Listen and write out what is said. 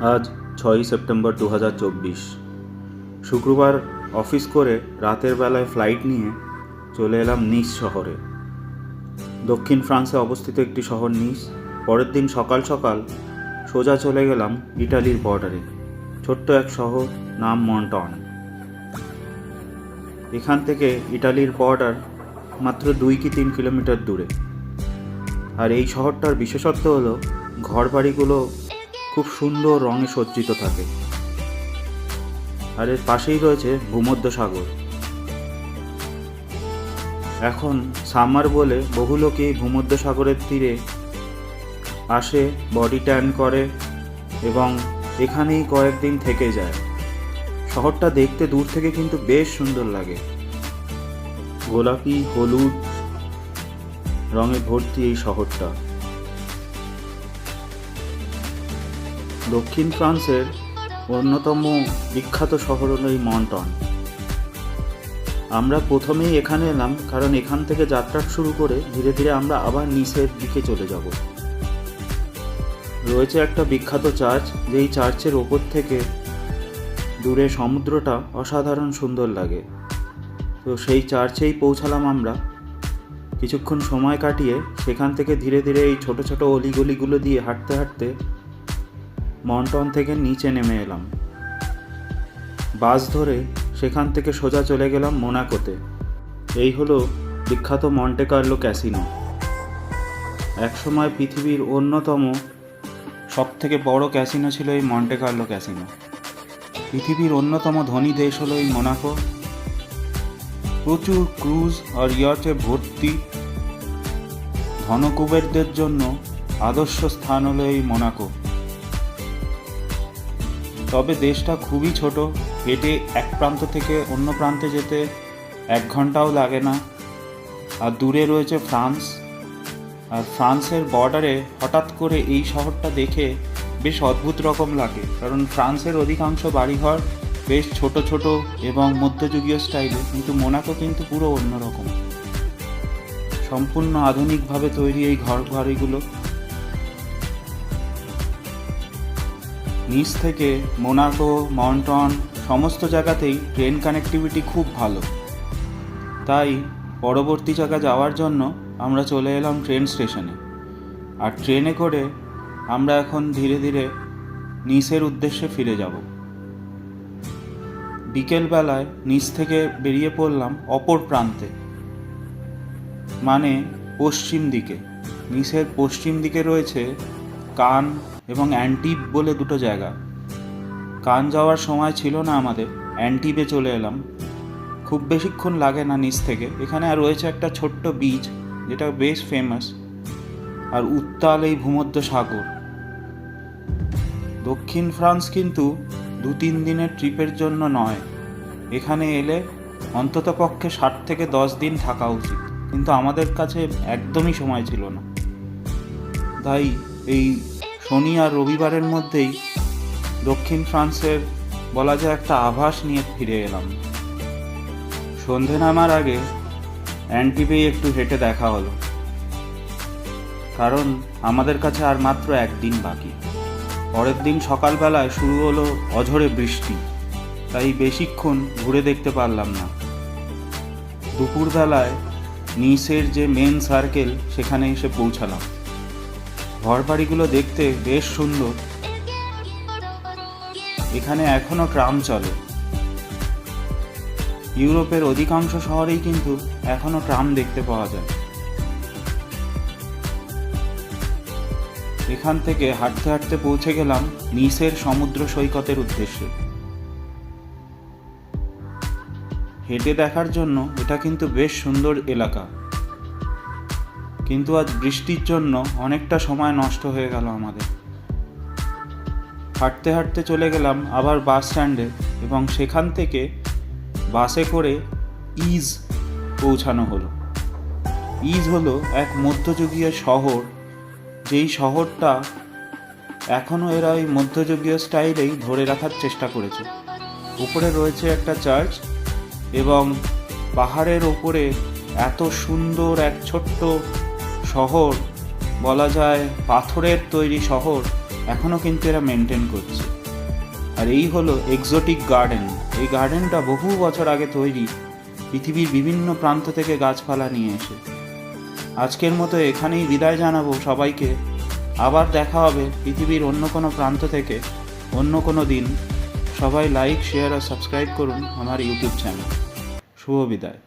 আজ ছয়ই সেপ্টেম্বর দু হাজার চব্বিশ। শুক্রবার অফিস করে রাতের বেলায় ফ্লাইট নিয়ে চলে এলাম নিস শহরে। দক্ষিণ ফ্রান্সে অবস্থিত একটি শহর নিস। পরের দিন সকাল সকাল সোজা চলে গেলাম ইটালির বর্ডারে। ছোট্ট এক শহর, নাম মন্টন। এখান থেকে ইটালির বর্ডার মাত্র দুই কি তিন কিলোমিটার দূরে। আর এই শহরটার বিশেষত্ব হলো, ঘরবাড়িগুলো খুব সুন্দর রঙে সজ্জিত থাকে। আর এর পাশেই রয়েছে ভূমধ্য সাগর এখন সামার বলে বহু লোকই ভূমধ্য সাগরের তীরে আসে বডি ট্যান করে এবং এখানেই কয়েকদিন থেকে যায়। শহরটা দেখতে দূর থেকে কিন্তু বেশ সুন্দর লাগে। গোলাপি, হলুদ রঙে ভর্তি এই শহরটা। দক্ষিণ ফ্রান্সের অন্যতম বিখ্যাত শহর হলো এই মন্টন। আমরা প্রথমেই এখানে এলাম কারণ এখান থেকে যাত্রা শুরু করে ধীরে ধীরে আমরা আবার নিচের দিকে চলে যাব। রয়েছে একটা বিখ্যাত চার্চ, যেই চার্চের ওপর থেকে দূরে সমুদ্রটা অসাধারণ সুন্দর লাগে। তো সেই চার্চেই পৌঁছালাম আমরা। কিছুক্ষণ সময় কাটিয়ে সেখান থেকে ধীরে ধীরে এই ছোট ছোট অলিগলিগুলো দিয়ে হাঁটতে হাঁটতে মন্টন থেকে নিচে নেমে এলাম। বাস ধরে সেখান থেকে সোজা চলে গেলাম মোনাকোতে। এই হলো বিখ্যাত মন্টে কার্লো ক্যাসিনো। একসময় পৃথিবীর অন্যতম সব থেকে বড় ক্যাসিনো ছিল এই মন্টে কার্লো ক্যাসিনো। পৃথিবীর অন্যতম ধনী দেশ হলো এই মোনাকো। প্রচুর ক্রুজ আর ইয়টে ভর্তি ধনকুবেরদের জন্য আদর্শ স্থান হলো এই মোনাকো। তবে দেশটা খুবই ছোট। হেঁটে এক প্রান্ত থেকে অন্য প্রান্তে যেতে এক ঘন্টাও লাগে না। আর দূরে রয়েছে ফ্রান্স। আর ফ্রান্সের বর্ডারে হঠাৎ করে এই শহরটা দেখে বেশ অদ্ভুত রকম লাগে। কারণ ফ্রান্সের অধিকাংশ বাড়িঘর বেশ ছোট ছোট এবং মধ্যযুগীয় স্টাইলে কিন্তু মোনাকো কিন্তু পুরো অন্যরকম সম্পূর্ণ আধুনিকভাবে তৈরি এই ঘর বাড়িগুলো নিচ থেকে মোনাকো, মন্টন, সমস্ত জায়গাতেই ট্রেন কানেক্টিভিটি খুব ভালো। তাই পরবর্তী জায়গা যাওয়ার জন্য আমরা চলে এলাম ট্রেন স্টেশনে। আর ট্রেনে করে আমরা এখন ধীরে ধীরে নিসের উদ্দেশ্যে ফিরে যাব। বিকেলবেলায় নিচ থেকে বেরিয়ে পড়লাম অপর প্রান্তে মানে পশ্চিম দিকে। নিসের পশ্চিম দিকে রয়েছে কান এবং অ্যান্টিপ বলে দুটো জায়গা। কান যাওয়ার সময় ছিল না আমাদের, অ্যান্টিপে চলে এলাম। খুব বেশিক্ষণ লাগে না নিচ থেকে। এখানে আর রয়েছে একটা ছোট্ট বিচ যেটা বেশ ফেমাস আর উত্তাল এই ভূমধ্য সাগর। দক্ষিণ ফ্রান্স কিন্তু দু তিন দিনের ট্রিপের জন্য নয়। এখানে এলে অন্তত পক্ষে ষাট থেকে দশ দিন থাকা উচিত। কিন্তু আমাদের কাছে একদমই সময় ছিল না। তাই এই শনি আর রবিবারের মধ্যেই দক্ষিণ ফ্রান্সের বলা যায় একটা আভাস নিয়ে ফিরে এলাম। সন্ধে নামার আগে অ্যান্টিপেই একটু হেঁটে দেখা হলো। কারণ আমাদের কাছে আর মাত্র একদিন বাকি। পরের দিন সকালবেলায় শুরু হলো অঝরে বৃষ্টি। তাই বেশিক্ষণ ঘুরে দেখতে পারলাম না। দুপুরবেলায় নিসের যে মেন সার্কেল, সেখানে এসে পৌঁছালাম। ঘরবাড়িগুলো দেখতে বেশ সুন্দর। এখানে এখনও ট্রাম চলে। ইউরোপের অধিকাংশ শহরেই কিন্তু এখনও ট্রাম দেখতে পাওয়া যায়। এখান থেকে হাঁটতে হাঁটতে পৌঁছে গেলাম নিসের সমুদ্র সৈকতের উদ্দেশ্যে। হেঁটে দেখার জন্য এটা কিন্তু বেশ সুন্দর এলাকা। কিন্তু আজ বৃষ্টির জন্য অনেকটা সময় নষ্ট হয়ে গেল আমাদের। হাঁটতে হাঁটতে চলে গেলাম আবার বাস স্ট্যান্ডে এবং সেখান থেকে বাসে করে ইজ পৌঁছানো হলো। ইজ হলো এক মধ্যযুগীয় শহর, যেই শহরটা এখনও এরা ওই মধ্যযুগীয় স্টাইলেই ধরে রাখার চেষ্টা করেছে। উপরে রয়েছে একটা চার্চ এবং পাহাড়ের ওপরে এত সুন্দর এক ছোট্ট শহর, বলা যায় পাথরের তৈরি শহর এখনও কিন্তু এরা মেনটেন করছে। আর এই হলো এক্সোটিক গার্ডেন এই গার্ডেনটা বহু বছর আগে তৈরি, পৃথিবীর বিভিন্ন প্রান্ত থেকে গাছপালা নিয়ে এসে। আজকের মতো এখানেই বিদায় জানাব সবাইকে। আবার দেখা হবে পৃথিবীর অন্য কোনো প্রান্ত থেকে, অন্য কোনো দিন। সবাই লাইক শেয়ার আর সাবস্ক্রাইব করুন আমার ইউটিউব চ্যানেল শুভ বিদায়।